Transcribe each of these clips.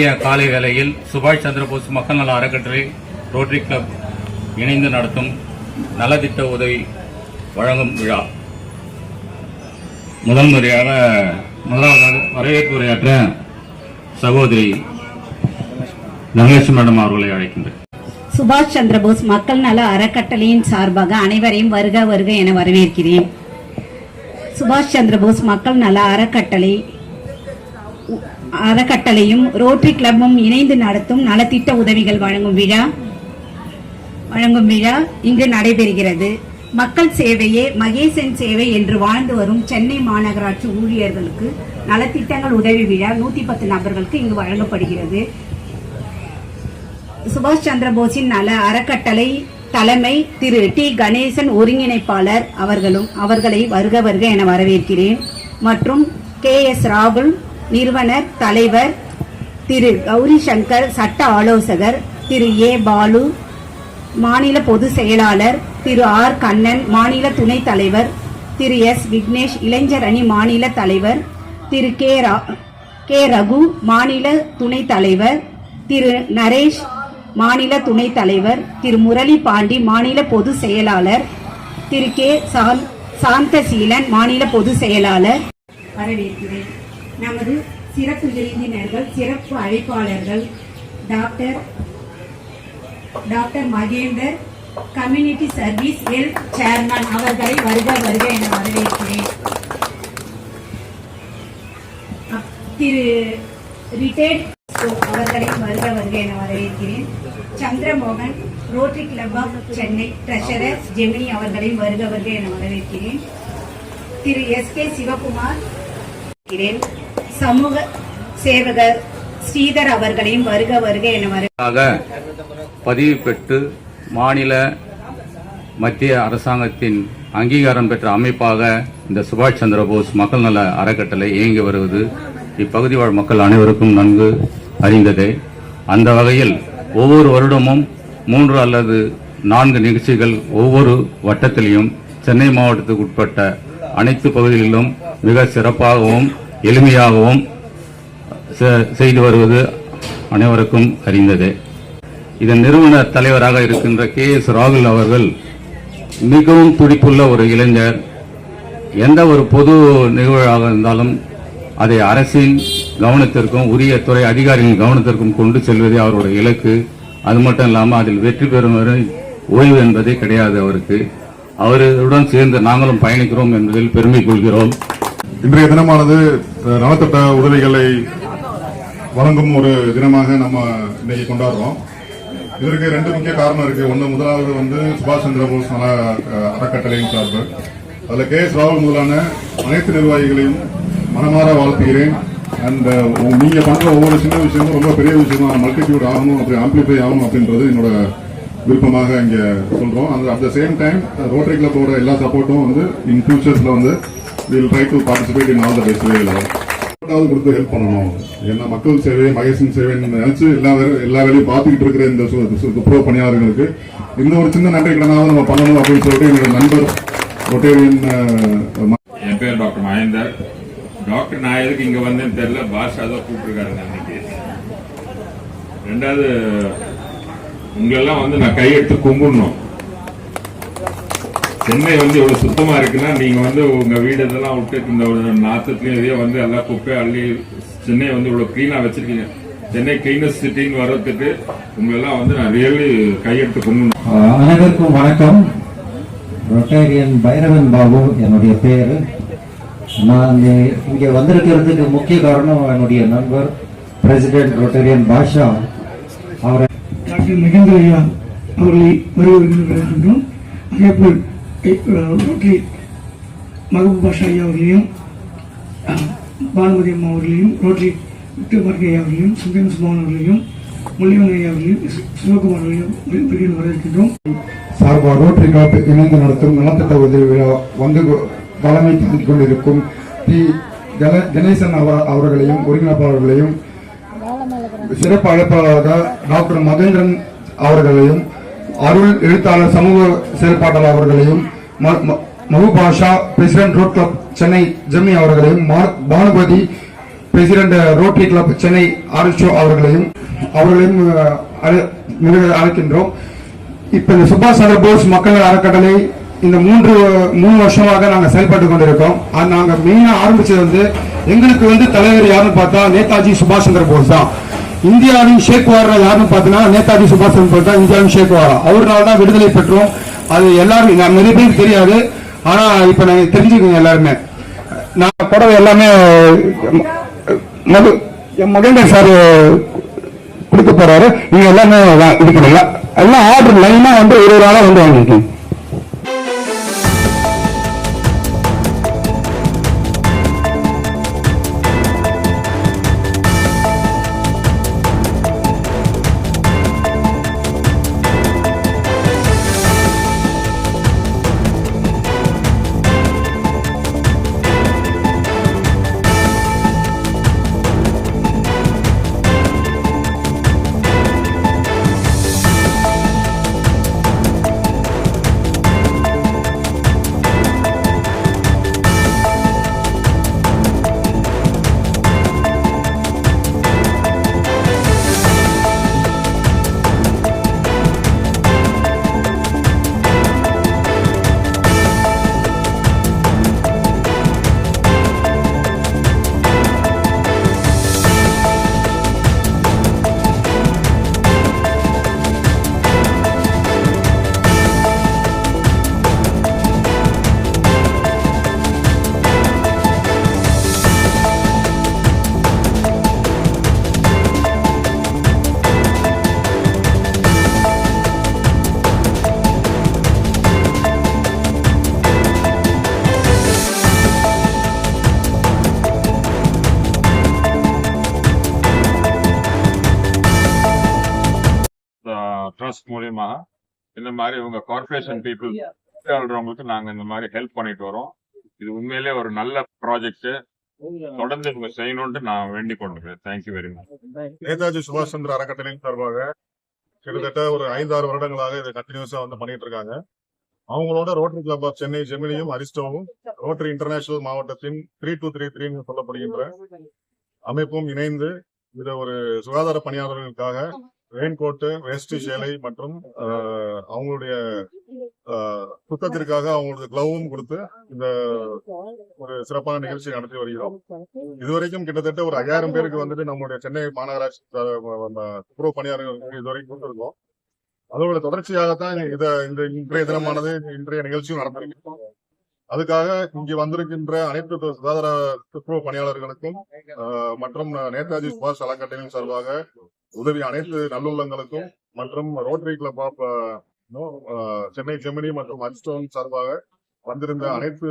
இனிய காலை வேளையில் சுபாஷ் சந்திரபோஸ் மக்கள் நல அறக்கட்டளை ரோட்டரி கிளப் இணைந்து நடத்தும் நலத்திட்ட உதவி வழங்கும் விழா. முதல் முறையாக முதலாவதாக வரவேற்பு உரையாற்ற சகோதரி தனலட்சுமி மேடம் அவர்களை அழைக்கின்றேன். சுபாஷ் சந்திரபோஸ் மக்கள் நல அறக்கட்டளையின் சார்பாக அனைவரையும் வருக வருக என வரவேற்கிறேன். சுபாஷ் சந்திரபோஸ் மக்கள் நல அறக்கட்டளை அறக்கட்டளையும் ரோட்டரி கிளப்பும் இணைந்து நடத்தும் நலத்திட்ட உதவிகள் வழங்கும் விழா வழங்கும் விழா இங்கு நடைபெறுகிறது. மக்கள் சேவையே மகேசன் சேவை என்று வாழ்ந்து வரும் சென்னை மாநகராட்சி ஊழியர்களுக்கு நலத்திட்டங்கள் உதவி விழா நூத்தி பத்து நபர்களுக்கு இங்கு வழங்கப்படுகிறது. சுபாஷ் சந்திர போஸின் நல அறக்கட்டளை தலைமை திரு டி கணேசன் ஒருங்கிணைப்பாளர் அவர்களும் அவர்களை வருக வருக என வரவேற்கிறேன். மற்றும் கே எஸ் ராகுல் நிறுவனர் தலைவர் திரு கௌரி சங்கர் சட்ட ஆலோசகர் திரு ஏ. பாலு மாநில பொதுச் செயலாளர் திரு ஆர். கண்ணன் மாநில துணைத் தலைவர் திரு எஸ். விக்னேஷ் இளைஞர் அணி மாநில தலைவர் திரு கே. ரா- கே. ரகு மாநில துணைத் தலைவர் திரு நரேஷ் மாநில துணைத் தலைவர் திரு முரளி பாண்டி மாநில பொதுச் செயலாளர் திரு கே. சாந்தசீலன் மாநில பொதுச் செயலாளர். வரவேற்கிறேன். நமது சிறப்பு விருந்தினர்கள் சிறப்பு அழைப்பாளர்கள் doctor doctor Mahender community service health chairman அவர்களை வருக வருக என வரவேற்கிறேன். அப்- திரு ரிட்டையர்ட் அவர்களை வருக வருக என வரவேற்கிறேன். Chandramohan rotary club of Chennai treasurer Gemini அவர்களை வருக வருக என வரவேற்கிறேன். திரு எஸ் கே சிவகுமார் இருக்கிறேன் சமூக சேவகர் ஸ்ரீதர் அவர்களையும் வருக வருக என பதிவு பெற்று மாநில மத்திய அரசாங்கத்தின் அங்கீகாரம் பெற்ற அமைப்பாக இந்த சுபாஷ் சந்திர போஸ் மக்கள் நல அறக்கட்டளை இயங்கி வருவது இப்பகுதி வாழ் மக்கள் அனைவருக்கும் நன்கு அறிந்ததே. அந்த வகையில் ஒவ்வொரு வருடமும் மூன்று அல்லது நான்கு நிகழ்ச்சிகள் ஒவ்வொரு வட்டத்திலையும் சென்னை மாவட்டத்துக்கு உட்பட்ட அனைத்து பகுதிகளிலும் மிக சிறப்பாகவும் எளிமையாகவும் செ- செய்து வருவது அனைவருக்கும் அறிந்ததே. இதன் நிறுவன தலைவராக இருக்கின்ற கே எஸ் ராகுல் அவர்கள் மிகவும் துடிப்புள்ள ஒரு இளைஞர். எந்த ஒரு பொது நிகழ்வாக இருந்தாலும் அதை அரசின் கவனத்திற்கும் உரிய துறை அதிகாரிகளின் கவனத்திற்கும் கொண்டு செல்வதே அவருடைய இலக்கு. அது மட்டும் இல்லாமல் அதில் வெற்றி பெறும் வரை ஓய்வு என்பதே கிடையாது அவருக்கு. அவருடன் சேர்ந்து நாங்களும் பயணிக்கிறோம் என்பதில் பெருமை கொள்கிறோம். இன்றைய தினமானது நலத்திட்ட உதவிகளை வழங்கும் ஒரு தினமாக நம்ம இன்னைக்கு கொண்டாடுறோம். இதற்கு ரெண்டு முக்கிய காரணம் இருக்கு. ஒன்று முதலாவது வந்து சுபாஷ் சந்திர போஸ் நல அறக்கட்டளையின் சார்பு. அதில் கே எஸ் ராகுல் முதலான அனைத்து நிர்வாகிகளையும் மனமாற வாழ்த்துகிறேன். அண்ட் நீங்க பண்ற ஒவ்வொரு சின்ன விஷயமும் ரொம்ப பெரிய விஷயமா மல்டிடியூட் ஆகணும் அப்படி ஆம்பிளிஃபை ஆகணும் அப்படின்றது என்னோட விருப்பமாக இங்கே சொல்றோம். அந்த at the same time rotary கிளப்போட எல்லா சப்போர்ட்டும் வந்து இன் ஃபியூச்சர்ஸ்ல வந்து will try to participate in all the best வேல கொடுத்து ஹெல்ப் பண்ணணும் ஏன்னா மக்கள் சேவை மகேசன் சேவைன்னு நினைச்சு எல்லா எல்லா வேலையும் பார்த்துக்கிட்டு இருக்கிற இந்த சு- துப்புரவு பணியாளர்களுக்கு இந்த ஒரு சின்ன நன்றி கடனாவது நம்ம பண்ணணும் அப்படின்னு சொல்லிட்டு என்னோட நண்பர் ரொட்டேரியன் என் பேர் டாக்டர் மகேந்தர். டாக்டர் நான் எதுக்கு இங்க வந்தேன்னு தெரியல பாஷா தான் கூப்பிட்டுருக்காரு அன்னைக்கு. ரெண்டாவது உங்களெல்லாம் வந்து நான் கையெடுத்து கும்பிடணும். சென்னை வந்து இவ்வளவு சுத்தமா இருக்குன்னா நீங்க வந்து உங்க வீடு இதெல்லாம் விட்டு இந்த ஒரு நாத்தத்துலயும் இதையே வந்து எல்லாம் குப்பை அள்ளி சென்னை வந்து இவ்வளவு கிளீனா வச்சிருக்கீங்க. சென்னை கிளீனஸ்ட் சிட்டின்னு வர்றதுக்கு உங்களெல்லாம் வந்து நான் ரியலி கையெடுத்து ஆஹ் அனைவருக்கும் வணக்கம். ரொட்டேரியன் பைரவன் பாபு என்னுடைய பேர். நான் இங்க- இங்கே வந்திருக்கிறதுக்கு முக்கிய காரணம் என்னுடைய நண்பர் பிரசிடென்ட் ரொட்டேரியன் பாஷா அவரை டாக்டர் மகேந்திர ஐயா அவர்களை வரவேற்கின்றோம். அதேபோல் ரோட்டரி மகபூப் பாஷா ஐயா அவர்களையும் பானுமதி அம்மா அவர்களையும் ரோட்டரி விக்டர் மார்க் ஐயா அவர்களையும் சுந்தரம் சுமான் அவர்களையும் முள்ளிவன் ஐயா அவர்களையும் சிவகுமார் அவர்களையும் வருகிறேன் வரவேற்கின்றோம். சார்பாக ரோட்டரி கிளப் இணைந்து நடத்தும் நலத்திட்ட உதவி விழா வந்து தலைமை தாங்கிக் கொண்டிருக்கும் டி கணேசன் அவ- அவர்களையும் ஒருங்கிணைப்பாளர்களையும் சிறப்பு அழைப்பாளராக டாக்டர் மகேந்திரன் அவர்களையும் அருள் எழுத்தாளர் சமூக செயல்பாட்டாளர் அவர்களையும் ம- mahua Basha president rotary club Chennai Gemini அவர்களையும் Bhanupathi president rotary club Chennai RSO அவர்களையும் அவர்களையும் அழை- மிக அழைக்கின்றோம். இப்ப இந்த சுபாஷ் சந்திர போஸ் மக்கள் அறக்கட்டளை இந்த மூன்று மூணு வருஷமாக நாங்க செயல்பட்டு கொண்டிருக்கோம். அது நாங்க மெயினா ஆரம்பிச்சது வந்து எங்களுக்கு வந்து தலைவர் யாருன்னு பார்த்தா நேதாஜி சுபாஷ் சந்திர போஸ் தான். இந்தியாவின் ஷேக்வாரா யாருன்னு பார்த்தீங்கன்னா நேதாஜி சுபாஷ் சந்திர போஸ் தான் இந்தியாவின் ஷேக்வாரா அவர்னால தான் விடுதலை பெற்றோம். அது எல்லாரும் நான் நிறைய பேருக்கு தெரியாது. ஆனா இப்ப நாங்க தெரிஞ்சுக்கோங்க எல்லாருமே. நான் புடவை எல்லாமே மது என் மகேந்திர சார் கொடுக்க போறாரு. நீங்க எல்லாமே இது பண்ணுங்க. எல்லாம் ஆர்டர் லைனா வந்து ஒரு ஒரு ஆளா வந்து வாங்கிக்கோங்க மூலியமா இந்த மாதிரி உங்க கார்பரேஷன் பீப்புள் வாழ்றவங்களுக்கு நாங்க இந்த மாதிரி ஹெல்ப் பண்ணிட்டு வரோம். இது உண்மையிலே ஒரு நல்ல ப்ராஜெக்ட் தொடர்ந்து இவங்க செய்யணும்னு நான் வேண்டிக் கொண்டிருக்கேன் thank you very much Netaji சுபாஷ் சந்திர அறக்கட்டளையின் சார்பாக கிட்டத்தட்ட ஒரு ஐந்தாறு வருடங்களாக இதை கண்டினியூஸா வந்து பண்ணிட்டு இருக்காங்க. அவங்களோட ரோட்டரி கிளப் ஆஃப் சென்னை ஜெமினியும் அரிஸ்டோவும் ரோட்டரி இன்டர்நேஷனல் மாவட்டத்தின் த்ரீ டூ த்ரீ த்ரீன்னு சொல்லப்படுகின்ற அமைப்பும் இணைந்து இதை ஒரு சுகாதார பணியாளர்களுக்காக ரெயின் கோட்டு வேஷ்டி சேலை மற்றும் அவங்களுடைய சுத்தத்திற்காக அவங்களுக்கு கிளவும் கொடுத்து இந்த ஒரு சிறப்பான நிகழ்ச்சி நடத்தி வருகிறோம். இதுவரைக்கும் கிட்டத்தட்ட ஒரு ஐயாயிரம் பேருக்கு வந்துட்டு நம்முடைய சென்னை மாநகராட்சி துப்புரவு பணியாளர்கள் இதுவரைக்கும் கொடுத்திருக்கோம். அதோட தொடர்ச்சியாகத்தான் இத இந்த இன்றைய தினமானது இன்றைய நிகழ்ச்சியும் நடந்திருக்கிறோம் அதுக்காக இங்கு வந்திருக்கின்ற அனைத்து சுகாதார துப்புரவு பணியாளர்களுக்கும் மற்றும் நேதாஜி சுபாஷ் அறக்கட்டளையின் சார்பாக உதவி அனைத்து நல்லுள்ளங்களுக்கும் மற்றும் rotary club of Chennai Gemini மற்றும் அரிஸ்டோன் சார்பாக வந்திருந்த அனைத்து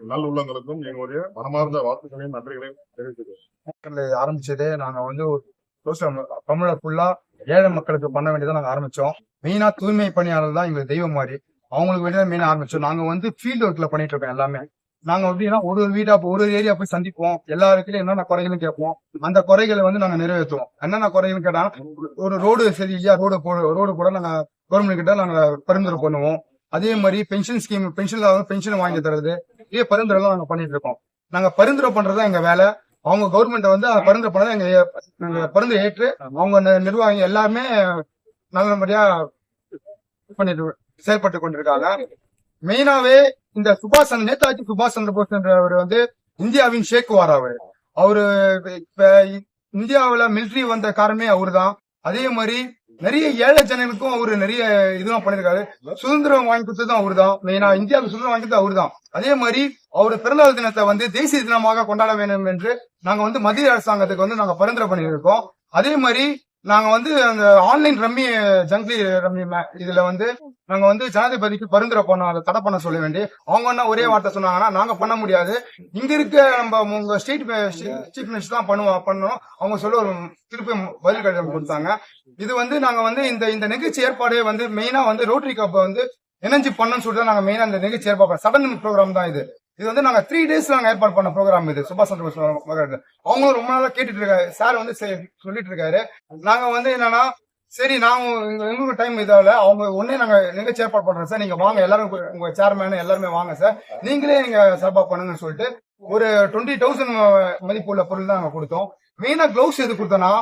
நல்லுள்ளங்களுக்கும் எங்களுடைய மனமார்ந்த வாழ்த்துக்களையும் நன்றிகளையும் தெரிவித்துக்கிறேன் அறக்கட்டளை ஆரம்பிச்சதே நாங்க வந்து தமிழ ஃபுல்லா ஏழை மக்களுக்கு பண்ண வேண்டியதை நாங்க ஆரம்பிச்சோம். மெயினா தூய்மை பணியாளர் தான் எங்களுக்கு தெய்வம் மாதிரி. அவங்களுக்கு வேண்டியதை மெயினா ஆரம்பிச்சோம். நாங்க வந்து ஃபீல்டு ஒர்க்ல பண்ணிட்டு இருக்கோம் எல்லாமே. நாங்க எப்படின்னா ஒரு ஒரு வீடா ஒரு ஒரு ஏரியா போய் சந்திப்போம். எல்லா இடத்துலயும் என்னென்ன குறைகளும் கேட்போம். அந்த குறைகளை வந்து நாங்க நிறைவேற்றுவோம். என்னென்ன குறைகள் கேட்டா ஒரு ரோடு சரி இல்லையா ரோடு ரோடு கூட நாங்க கவர்மெண்ட் கிட்ட நாங்க பரிந்துரை பண்ணுவோம். அதே மாதிரி பென்ஷன் ஸ்கீம் பென்ஷன் பென்ஷன் வாங்கி தரது இதே பரிந்துரை எல்லாம் நாங்க பண்ணிட்டு இருக்கோம். நாங்க பரிந்துரை பண்றதா எங்க வேலை. அவங்க கவர்மெண்ட் வந்து அதை பரிந்துரை பண்ணதை எங்க நாங்க பரிந்துரை ஏற்று அவங்க நிர்வாகம் எல்லாமே எல்லாமே நல்லபடியா பண்ணிட்டு செயல்பட்டு கொண்டிருக்காங்க. மெயினாவே இந்த சுபாஷ் சந்திர நேதாஜி சுபாஷ் சந்திர போஸ் என்றவர் வந்து இந்தியாவின் ஷேக்குவார் அவர். அவரு இப்ப இந்தியாவில மிலிட்டரி வந்த காரணமே அவர்தான். அதே மாதிரி நிறைய ஏழை ஜனங்களுக்கும் அவரு நிறைய இதெல்லாம் பண்ணிருக்காரு. சுதந்திரம் வாங்கி கொடுத்ததும் அவர்தான். மெயினா இந்தியாவுக்கு சுதந்திரம் வாங்கி கொடுத்தது அவர்தான். அதே மாதிரி அவர் பிறந்தநாள் தினத்தை வந்து தேசிய தினமாக கொண்டாட வேண்டும் என்று நாங்க வந்து மத்திய அரசாங்கத்துக்கு வந்து நாங்க பரிந்துரை பண்ணியிருக்கோம். அதே மாதிரி நாங்க வந்து அந்த ஆன்லைன் ரம்மி ஜங்லி ரம்மி மே- இதுல வந்து நாங்க வந்து ஜனாதிபதிக்கு பரிந்துரை பண்ணோம். அதை தடை பண்ண சொல்ல வேண்டி அவங்க என்ன ஒரே வார்த்தை சொன்னாங்கன்னா நாங்க பண்ண முடியாது. இங்க இருக்க நம்ம உங்க ஸ்டேட் சீஃப் மினிஸ்டர் தான் பண்ணுவோம் பண்ணோம் அவங்க சொல்ல ஒரு திருப்பி பதில் கடிதம் கொடுத்தாங்க. இது வந்து நாங்க வந்து இந்த இந்த நிகழ்ச்சி ஏற்பாடே வந்து மெயினா வந்து ரோட்டரி கப்பை வந்து இணைஞ்சு பண்ணணும்னு சொல்லிட்டு நாங்க மெயினா இந்த நிகழ்ச்சி ஏற்பாடு சடன் ப்ரோக்ராம் தான் இது. இது வந்து நாங்க த்ரீ டேஸ் நாங்க ஏற்பாடு பண்ண ப்ரோக்ராம் இது. சுபாஷ் சந்திர போஸ் மகாராஜ் அவங்களும் ரொம்ப நாளா கேட்டுட்டு இருக்காரு. சார் வந்து சொல்லிட்டு இருக்காரு. நாங்க வந்து என்னன்னா சரி நாங்க எங்களுக்கு டைம் இதால அவங்க ஒன்னே நாங்க நிகழ்ச்சி ஏற்பாடு பண்றோம் சார் நீங்க வாங்க எல்லாரும் உங்க- சேர்மேன் எல்லாருமே வாங்க சார் நீங்களே நீங்க சிறப்பா பண்ணுங்கன்னு சொல்லிட்டு ஒரு டுவெண்ட்டி தௌசண்ட் மதிப்பு உள்ள பொருள் தான் நாங்க கொடுத்தோம். மெயினா க்ளவுஸ் எது கொடுத்தோம்னா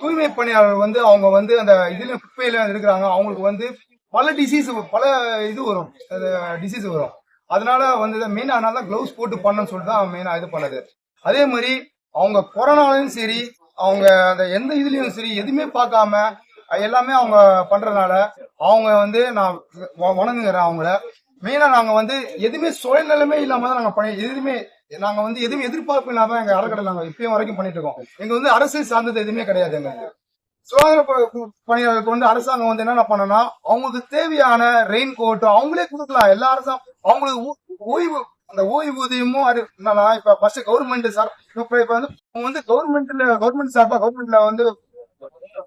தூய்மை பணியாளர் வந்து அவங்க வந்து அந்த இதுல குப்பையில இருக்கிறாங்க. அவங்களுக்கு வந்து பல டிசீஸ் பல இது வரும். டிசீஸ் வரும். அதனால வந்து மெயின் அதனால தான் க்ளவுஸ் போட்டு பண்ணணும்னு சொல்லிட்டு தான் மெயினாக இது பண்ணது. அதே மாதிரி அவங்க கொரோனாலையும் சரி அவங்க அந்த எந்த இதுலயும் சரி எதுவுமே பார்க்காம எல்லாமே அவங்க பண்றதுனால அவங்க வந்து நான் வணங்குகிறேன் அவங்கள. மெயினா நாங்க வந்து எதுவுமே சுயநலமே இல்லாம தான் நாங்க பண்ணி எதுவுமே நாங்க வந்து எதுவுமே எதிர்பார்ப்பு இல்லாம எங்க அறக்கடை நாங்க இப்பயும் வரைக்கும் பண்ணிட்டு இருக்கோம். எங்க வந்து அரசியல் சார்ந்தது எதுவுமே கிடையாது எங்க. சுகாதார பணியாளர்களுக்கு வந்து அரசாங்கம் வந்து என்னென்ன பண்ணனா அவங்களுக்கு தேவையான ரெயின் கோட் அவங்களே கொடுக்கலாம். எல்லா அரசாங்கம் அவங்களுக்கு ஓய்வு அந்த ஓய்வூதியமும் அது என்னன்னா இப்ப ஃபர்ஸ்ட் கவர்மெண்ட் சார் இப்ப இப்ப வந்து வந்து கவர்மெண்ட்ல கவர்மெண்ட் சார்பா கவர்மெண்ட்ல வந்து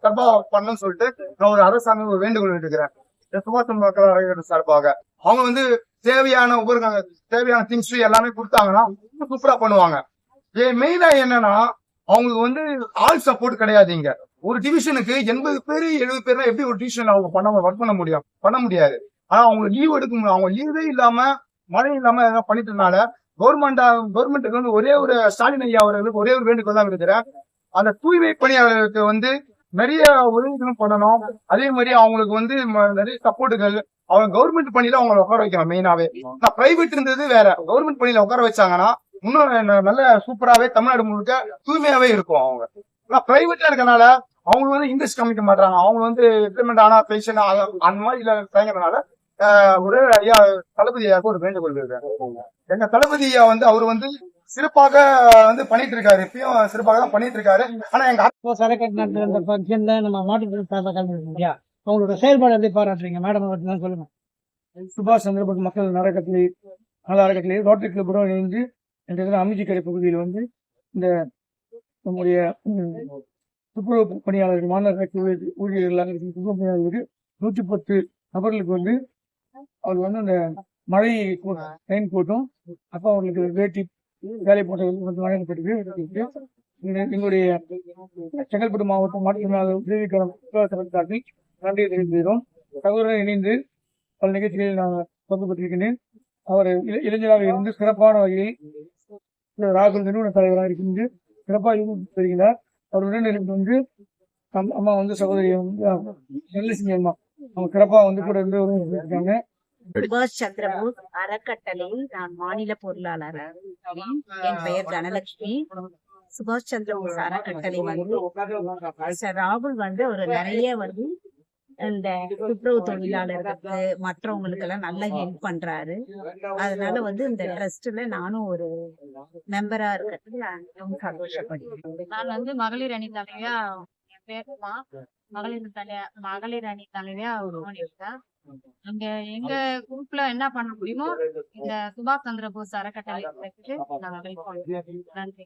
சார்பா பண்ணணும்னு சொல்லிட்டு நான் ஒரு அரசாங்கம் வேண்டுகோள் எடுக்கிறேன் சுபாஷ் சந்திர மக்கள் சார்பாக. அவங்க வந்து தேவையான உபகரண தேவையான திங்ஸ் எல்லாமே கொடுத்தாங்கன்னா சூப்பரா பண்ணுவாங்க. மெயினா என்னன்னா அவங்களுக்கு வந்து ஆள் சப்போர்ட் கிடையாது இங்க. ஒரு டிவிஷனுக்கு எண்பது பேர் எழுபது பேர்னா எப்படி ஒரு டிவிஷன் அவங்க பண்ண ஒர்க் பண்ண முடியும்? பண்ண முடியாது. ஆனா அவங்க லீவ் எடுக்க முடியும் அவங்க லீவே இல்லாம மழை இல்லாம எதனா பண்ணிட்டனால கவர்மெண்டா கவர்மெண்ட்டுக்கு வந்து ஒரே ஒரு ஸ்டாலின் ஐயா அவர்களுக்கு ஒரே ஒரு வேண்டுகோள் தான் இருக்கிறேன் அந்த தூய்மை பணியாளர்களுக்கு வந்து நிறைய உதவிகளும் பண்ணணும். அதே மாதிரி அவங்களுக்கு வந்து நிறைய சப்போர்ட்டுகள் அவங்க கவர்மெண்ட் பணியில அவங்களை உட்கார வைக்கணும் மெயினாவே நான் பிரைவேட் இருந்தது வேற. கவர்மெண்ட் பணியில உட்கார வச்சாங்கன்னா இன்னும் நல்ல சூப்பராவே தமிழ்நாடு முழுக்க தூய்மையாவே இருக்கும் அவங்க. ஆனா பிரைவேட்ல இருக்கனால அவங்க வந்து இன்ட்ரெஸ்ட் காமிக்க மாட்டாங்க அவங்க வந்து இம்ப்ளிமெண்ட் ஆனா பென்ஷன் அந்த மாதிரி இல்ல தயங்குறதுனால ஒரு ஐயா தளபதி ஐயாவுக்கு ஒரு வேண்டுகோள் இருக்கேன் எங்க தளபதி ஐயா வந்து அவர் வந்து சிறப்பாக வந்து பண்ணிட்டு இருக்காரு இப்பயும் சிறப்பாக தான் பண்ணிட்டு இருக்காரு ஆனா எங்க அப்போ சரக்கட்டு நடந்த ஃபங்க்ஷன்ல நம்ம மாட்டு சார்பாக கலந்துருக்கீங்க அவங்களோட செயல்பாடு எப்படி பாராட்டுறீங்க? மேடம் பத்தி தான் சொல்லுங்க. சுபாஷ் சந்திரபோஸ் மக்கள் நரகத்திலே நல அறக்கட்டளை ரோட்டரி கிளப்புடன் இணைந்து என்ற இதில் அமைச்சிக்கரை பகுதியில் வந்து இந்த நம்முடைய துப்புரவு பணியாளர்கள் மாநகராட்சி ஊழியர்கள் ஊழியர்களாக நூற்றி பத்து நபர்களுக்கு வந்து அவர் வந்து அந்த மழை ரெயின் கோட்டும் அப்போ அவங்களுக்கு வேட்டி வேலை போட்டவர்களுக்கு வந்து வழங்கப்பட்டது எங்க- எங்களுடைய செங்கல்பட்டு மாவட்டம் மாற்றுத்திறனாளர் உதவிக்கரம் சார்பில் நன்றியை தெரிவிக்கிறோம் சகோதரர் இணைந்து பல நிகழ்ச்சிகளில் நான் பங்கு பெற்றிருக்கிறேன் அவர் இள- இளைஞராக இருந்து சிறப்பான வகையில் ராகுல் நிறுவன தலைவராக இருந்து சிறப்பாக இருந்து வருகிறார். அவர் உடனிருந்து வந்து அம்- அம்மா வந்து சகோதரி வந்து நல்லசிங்க அம்மா. அவங்க சிறப்பாக வந்து கூட இருந்து இருக்காங்க சுபாஷ் சந்திரபோஸ் அறக்கட்டளையில் நான் மாநில பொருளாளர். என் பெயர் தனலட்சுமி. சுபாஷ் சந்திரபோஸ் அறக்கட்டளை வந்து ராகுல் வந்து ஒரு நிறைய வந்து இந்த துப்புரவு தொழிலாளர்களுக்கு மற்றவங்களுக்கு எல்லாம் நல்லா ஹெல்ப் பண்றாரு. அதனால வந்து இந்த ட்ரஸ்ட்ல நானும் ஒரு மெம்பரா இருக்கிறது நான் ரொம்ப சந்தோஷப்படுகிறேன். நான் வந்து மகளிர் அணி தலைவியா என் பேருமா மகளிர் தலை மகளிர் அணி தலைவியா இருக்கேன் அங்க எங்க குரூப்ல என்ன பண்ண முடியுமோ இந்த சுபாஷ் சந்திர போஸ் அறக்கட்டளை. நன்றி.